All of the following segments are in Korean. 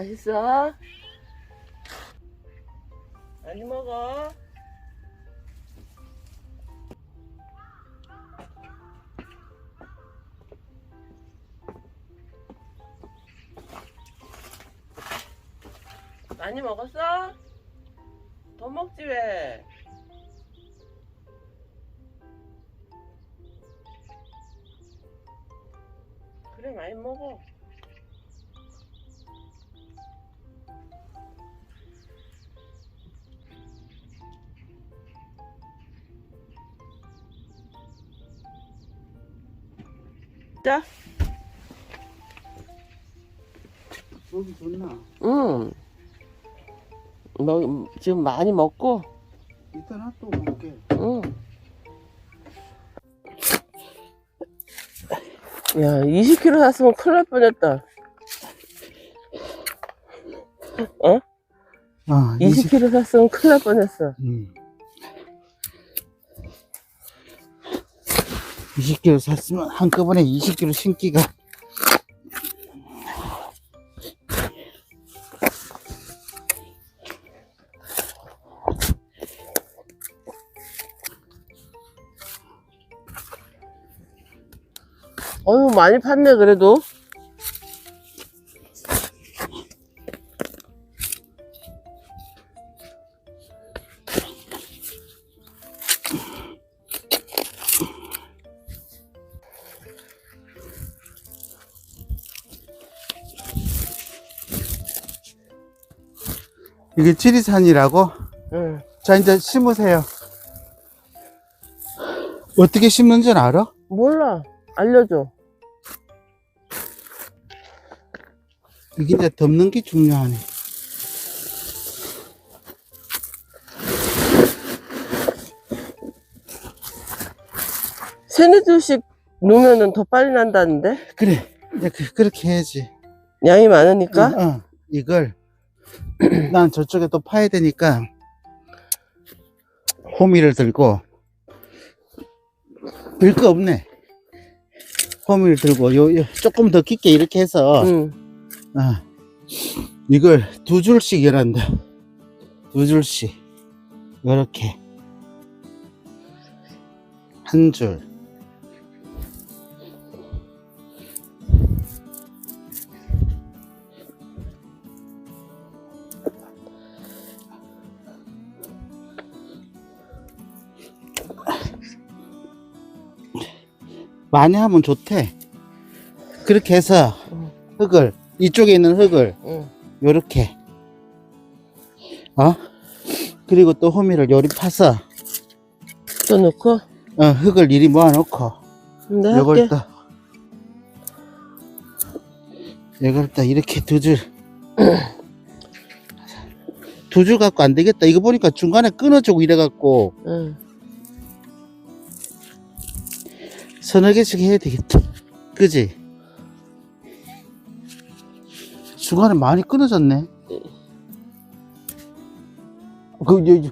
맛있어? 많이 먹어. 많이 먹었어? 더 먹지 왜? 그래 많이 먹어. 자, 여기 좋나? 응. 뭐 지금 많이 먹고, 이따 또 먹게. 응. 야, 20kg 샀으면 큰일 날 뻔했다. 어? 아, 20. 20kg 샀으면 큰일 날 뻔했어. 음. 20kg 샀으면 한꺼번에 20kg 신기가 어휴, 많이 팠네, 그래도. 이게 지리산이라고? 응. 자 이제 심으세요. 어떻게 심는지 알아? 몰라. 알려줘. 이게 이제 덮는 게 중요하네. 세네 줄씩 놓으면 더 빨리 난다는데? 그래 이제 그, 그렇게 해야지. 양이 많으니까? 어, 어, 이걸 난 저쪽에 또 파야 되니까 호미를 들고 별거 없네. 호미를 들고 요, 요 조금 더 깊게 이렇게 해서 응. 어, 이걸 두 줄씩 열한다. 두 줄씩 이렇게 한 줄. 많이 하면 좋대. 그렇게 해서 흙을 이쪽에 있는 흙을 응. 요렇게 어 그리고 또 호미를 요리 파서 또 넣고? 어, 흙을 이리 모아놓고 내가 요걸. 또 이걸 또 이렇게 두줄 두 줄 갖고 안 되겠다 이거 보니까 중간에 끊어주고 이래 갖고 응. 서너 개씩 해야 되겠다. 그지? 중간에 많이 끊어졌네. 그, 요, 요.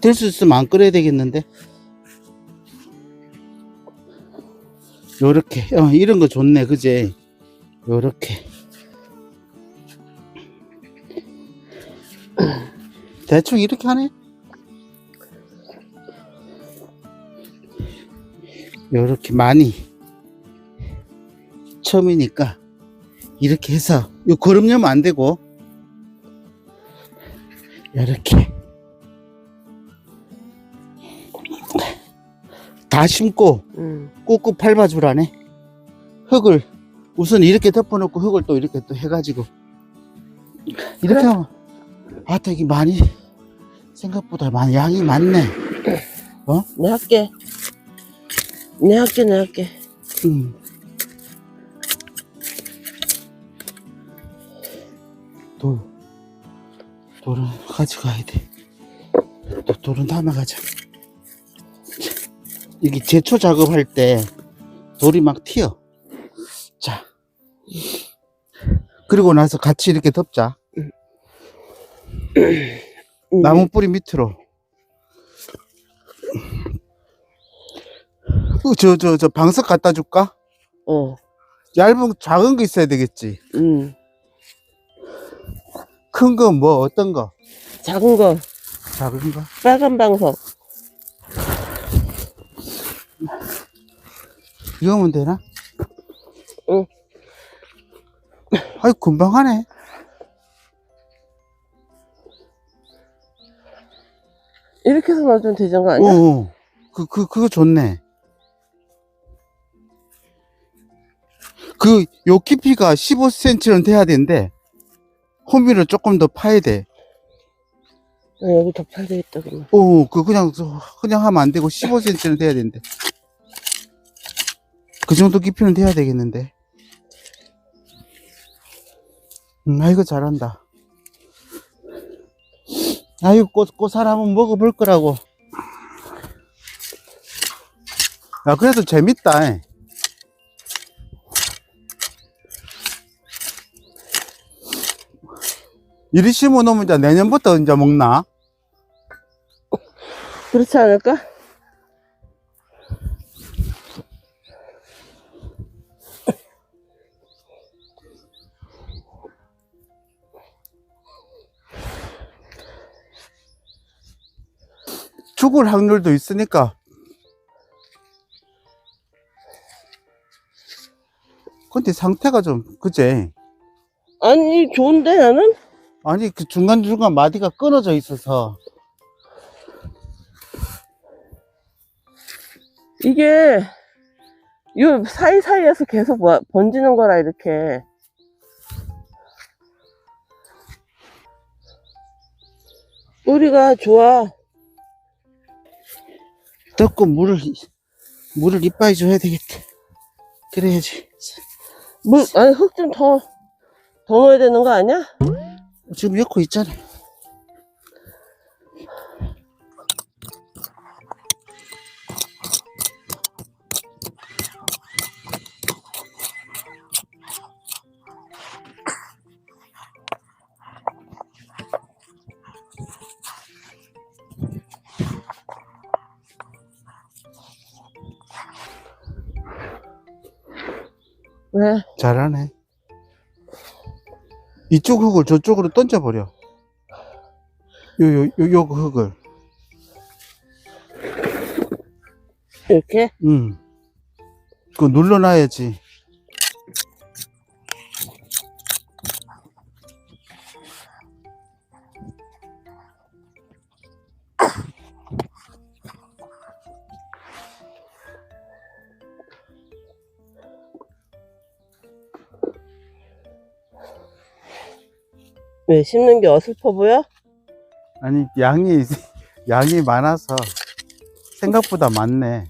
될수 있으면 안 끊어야 되겠는데. 요렇게. 어 이런 거 좋네 그지? 요렇게. 대충 이렇게 하네 요렇게 많이 처음이니까 이렇게 해서 요 거름 넣으면 안 되고 요렇게 다 심고 응. 꾹꾹 밟아주라네 흙을 우선 이렇게 덮어놓고 흙을 또 이렇게 또 해가지고 이렇게 그래. 하면 아 되게 많이 생각보다 많이 양이 많네 내 할게. 내 할게, 내 할게. 음. 돌, 돌은 가져가야 돼. 또 돌은 담아가자. 이게 제초 작업할 때 돌이 막 튀어. 자. 그리고 나서 같이 이렇게 덮자. 응. 나무 뿌리 밑으로. 어, 저, 저, 저 방석 갖다 줄까? 어. 얇은 작은 거 있어야 되겠지. 음. 큰거 뭐 어떤 거? 작은 거, 작은 거? 빨간 방석. 이거 하면 되나? 응. 아이 금방 하네. 이렇게 해서 놔주면 되는 거 아니야? 오, 그, 그, 그거 좋네. 그, 요 깊이가 15cm는 돼야 되는데, 호미를 조금 더 파야 돼. 아, 여기 더 파야 되겠다, 그러면. 오, 그, 그냥, 그냥 하면 안 되고, 15cm는 돼야 되는데. 그 정도 깊이는 돼야 되겠는데. 음, 아이고, 잘한다. 아이고, 꽃, 꽃살 한번 먹어볼 거라고. 야, 그래도 재밌다. 이리 심어 놓으면 이제 내년부터 이제 먹나? 그렇지 않을까? 죽을 확률도 있으니까. 근데 상태가 좀, 그제? 아니, 좋은데, 나는? 아니, 그 중간중간 마디가 끊어져 있어서. 이게, 요 사이사이에서 계속 와- 번지는 거라, 이렇게. 뿌리가 좋아. 덮고 물을, 물을 이빠이 줘야 되겠다. 그래야지. 물, 아니, 흙 좀 더, 더 넣어야 되는 거 아니야? 지금 엮고 있잖아. 왜? 잘하네. 이쪽 흙을 저쪽으로 던져버려. 요, 요, 요, 요 흙을. 이렇게? 응. 그거 눌러놔야지. 왜, 심는 게 어설퍼 보여? 아니, 양이, 양이 많아서 생각보다 많네.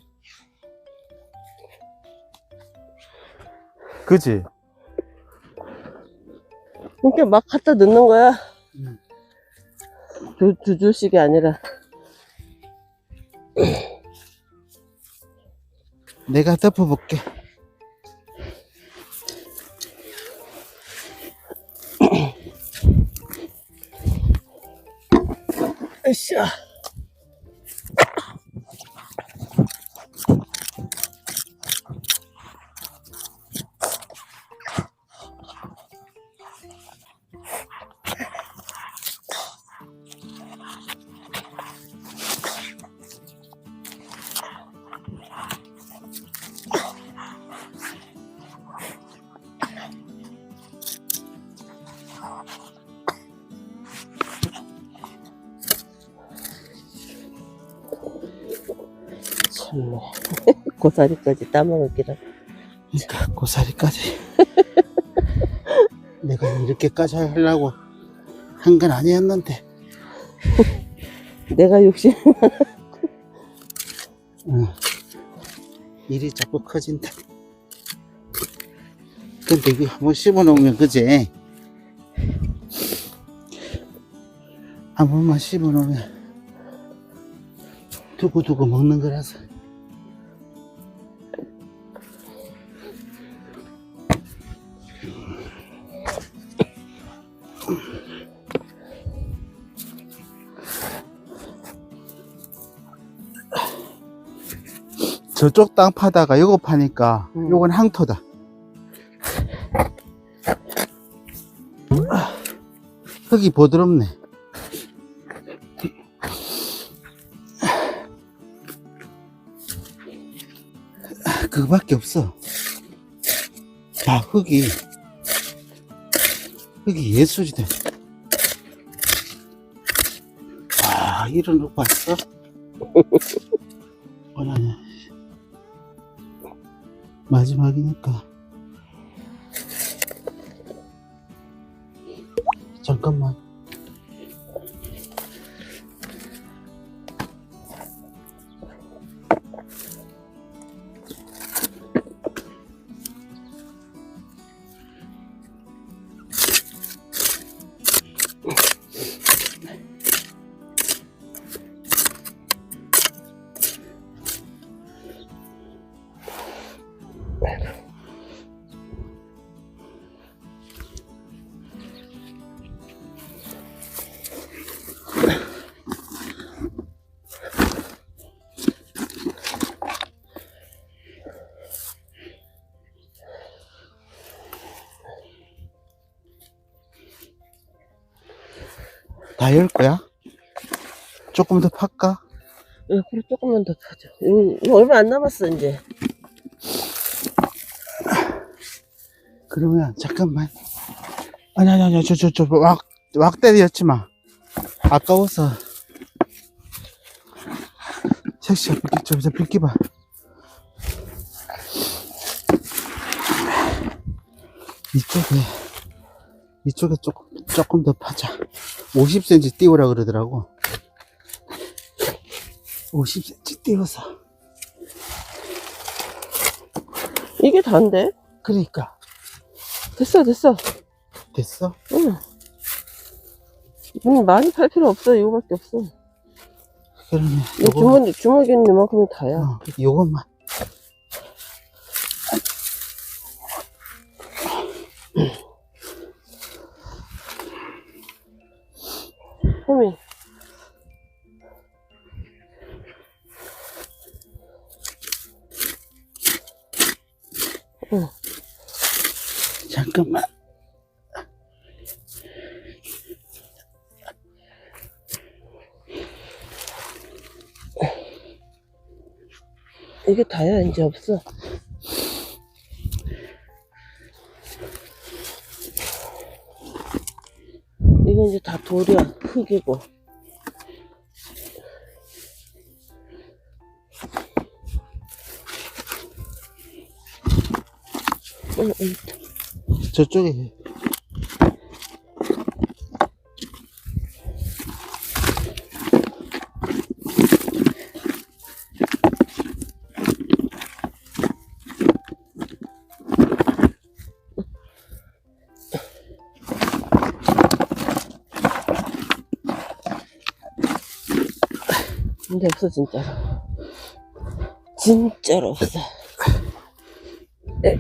그지? 이렇게 막 갖다 넣는 거야. 음. 두, 두 줄씩이 아니라. 내가 덮어볼게. 고사리까지 따먹을 기라. 그러니까 고사리까지. 내가 이렇게까지 하려고 한 건 아니었는데. 내가 욕심. 응. 일이 자꾸 커진다. 근데 이거 한번 씹어놓으면 그제 한 번만 씹어놓으면 두고두고 먹는 거라서 저쪽 땅 파다가 요거 파니까 음. 요건 항토다. 흙이 부드럽네 그거밖에 없어. 다 흙이, 흙이 예술이다. 와, 이런 흙 봤어? 마지막이니까. 잠깐만. 다 열 거야? 조금 더 팔까? 예, 그래, 조금만 더 파자. 이거 얼마 안 남았어, 이제. 그러면 잠깐만. 아니 아니 아니 저 저 저 왁왁 때렸지 마. 아까워서. 섹시한 빌기 좀 빌기 봐. 이쪽에 이쪽에 조금 조금 더 파자. 50cm 띄우라 그러더라고. 50cm 띄워서. 이게 다인데? 그러니까 됐어, 됐어. 됐어? 응. 음, 많이 팔 필요 없어. 이거밖에 없어. 그러면 이 요거- 주머니, 주먹에는 이만큼이 다야. 어, 요것만. 이게 다야, 이제 없어. 이건 이제 다 돌이야. 흙이고. 응, 응. 저쪽에. 근데 없어, 진짜로. 진짜로 없어. 에,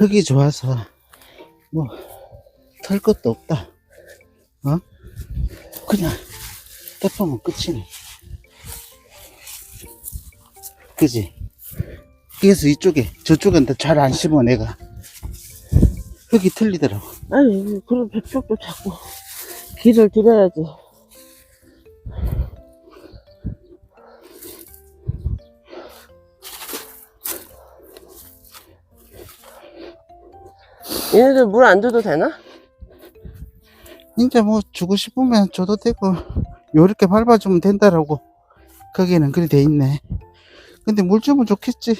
흙이 좋아서, 뭐, 털 것도 없다. 어? 그냥, 덮으면 끝이네. 그지? 그래서 이쪽에, 저쪽은 잘 안 심어, 내가. 흙이 틀리더라고. 아니, 그럼 백쪽도 자꾸 길을 들여야지. 얘네들 물 안 줘도 되나? 이제 뭐 주고 싶으면 줘도 되고 요렇게 밟아주면 된다라고 거기에는 그리 돼 있네. 근데 물 주면 좋겠지.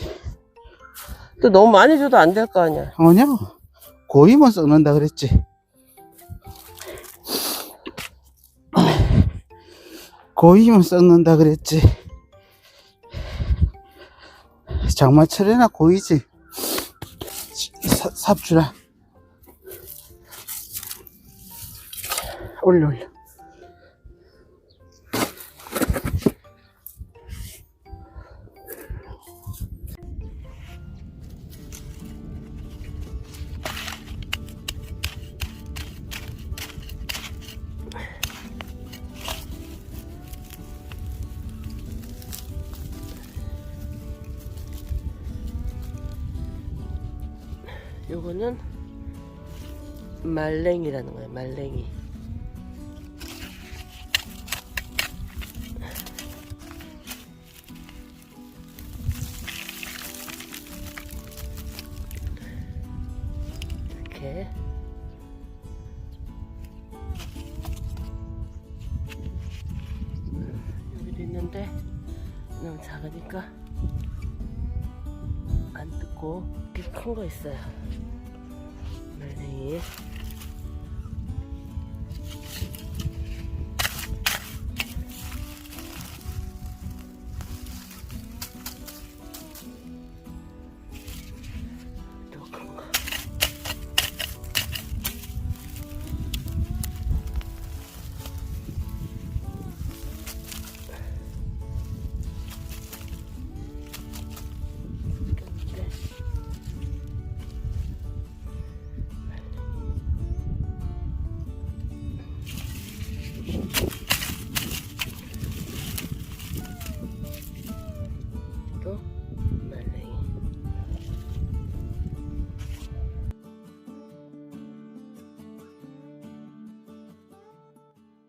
또 너무 많이 줘도 안 될 거 아니야. 아니야 고이면 썩는다 그랬지. 고이면 썩는다 그랬지. 장마철에나 고이지. 사- 삽주라 올려 올려. 요거는 말랭이라는 거예요 말랭이. 작으니까 안 뜯고 이렇게 큰 거 있어요. 말랭이